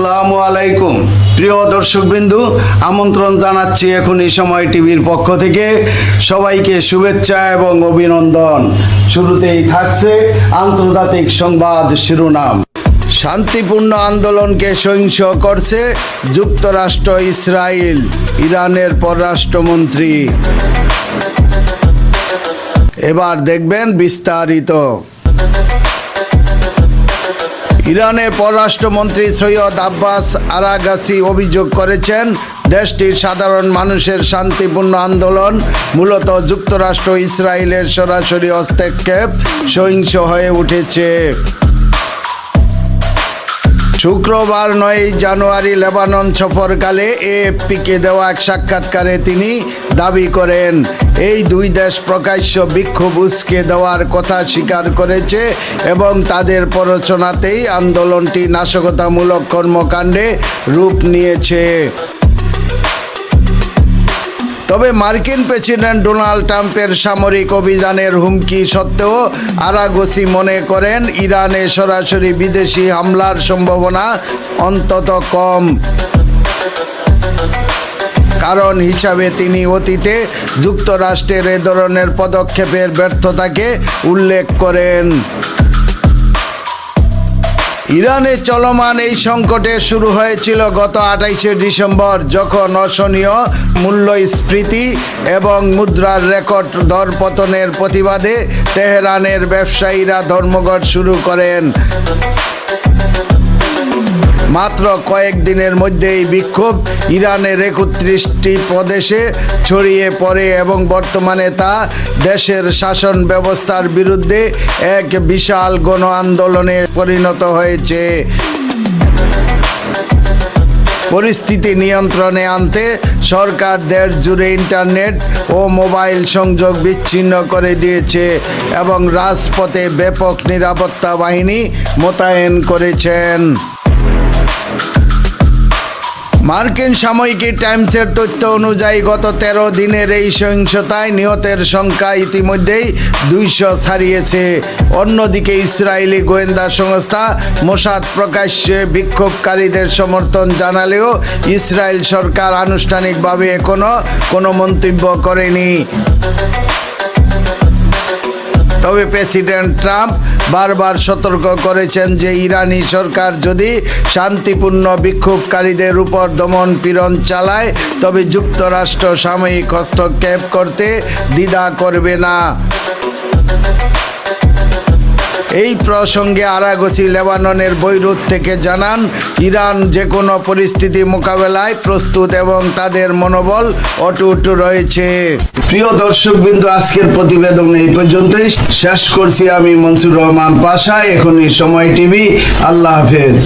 আসসালামু আলাইকুম। প্রিয় দর্শকবিন্দু, আমন্ত্রণ জানাচ্ছি এখনই সময় টিভির পক্ষ থেকে। সবাইকে শুভেচ্ছা এবং অভিনন্দন। শুরুতেই থাকছে আন্তর্জাতিক সংবাদ শিরোনাম। শান্তিপূর্ণ আন্দোলনকে সহিংস করছে যুক্তরাষ্ট্র ইসরায়েল ইরানের পররাষ্ট্রমন্ত্রী। এবার দেখবেন বিস্তারিত। ইরানের পররাষ্ট্রমন্ত্রী সৈয়দ আব্বাস আরাগাসি অভিযোগ করেছেন, দেশটির সাধারণ মানুষের শান্তিপূর্ণ আন্দোলন মূলত যুক্তরাষ্ট্র ইসরায়েলের সরাসরি হস্তক্ষেপ সহিংস হয়ে উঠেছে। শুক্রবার নয় জানুয়ারি লেবানন সফরকালে এএফপিকে দেওয়া এক সাক্ষাৎকারে তিনি দাবি করেন, এই দুই দেশ প্রকাশ্য বিক্ষোভ উস্কে দেওয়ার কথা স্বীকার করেছে এবং তাদের প্ররোচনাতেই আন্দোলনটি নাশকতামূলক কর্মকাণ্ডে রূপ নিয়েছে। তবে মার্কিন প্রেসিডেন্ট ডোনাল্ড ট্রাম্পের সামরিক অভিযানের হুমকি সত্ত্বেও আরাগোসি মনে করেন ইরানে সরাসরি বিদেশি হামলার সম্ভাবনা অন্তত কম। কারণ হিসাবে তিনি অতীতে যুক্তরাষ্ট্রের এ ধরনের পদক্ষেপের ব্যর্থতাকে উল্লেখ করেন। ইরানে চলমান এই সংকটে শুরু হয়েছিল গত আঠাইশে ডিসেম্বর, যখন অসহনীয় মূল্যস্ফীতি এবং মুদ্রার রেকর্ড দরপতনের প্রতিবাদে তেহরানের ব্যবসায়ীরা ধর্মঘট শুরু করেন। মাত্র কয়েকদিনের মধ্যেই বিক্ষোভ ইরানের একত্রিশটি প্রদেশে ছড়িয়ে পড়ে এবং বর্তমানে তা দেশের শাসন ব্যবস্থার বিরুদ্ধে এক বিশাল গণ আন্দোলনে পরিণত হয়েছে। পরিস্থিতি নিয়ন্ত্রণে আনতে সরকার দেশ জুড়ে ইন্টারনেট ও মোবাইল সংযোগ বিচ্ছিন্ন করে দিয়েছে এবং রাজপথে ব্যাপক নিরাপত্তা বাহিনী মোতায়েন করেছেন। মার্কিন সাময়িকী টাইমসের তথ্য অনুযায়ী, গত তেরো দিনের এই সহিংসতায় নিহতের সংখ্যা ইতিমধ্যেই দুইশো ছাড়িয়েছে। অন্যদিকে ইসরায়েলি গোয়েন্দা সংস্থা মোসাদ প্রকাশ্যে বিক্ষোভকারীদের সমর্থন জানালেও ইসরায়েল সরকার আনুষ্ঠানিকভাবে এখনও কোনো মন্তব্য করেনি। তবে প্রেসিডেন্ট ট্রাম্প বারবার সতর্ক করেছেন যে ইরানি সরকার যদি শান্তিপূর্ণ বিক্ষোভকারীদের উপর দমন পীড়ন চালায়, তবে যুক্তরাষ্ট্র সাময়িক হস্তক্ষেপ করতে দ্বিধা করবে না। এই প্রসঙ্গে আরাগসি লেবাননের বৈরুত থেকে জানান, ইরান যে কোনো পরিস্থিতি মোকাবেলায় প্রস্তুত এবং তাদের মনোবল অটুট রয়েছে। প্রিয় দর্শক বিন্দু আজকের প্রতিবেদন এই পর্যন্তই। শেষ করছি আমি মনসুর রহমান পাশা, এখনই সময় টিভি। আল্লাহ হাফেজ।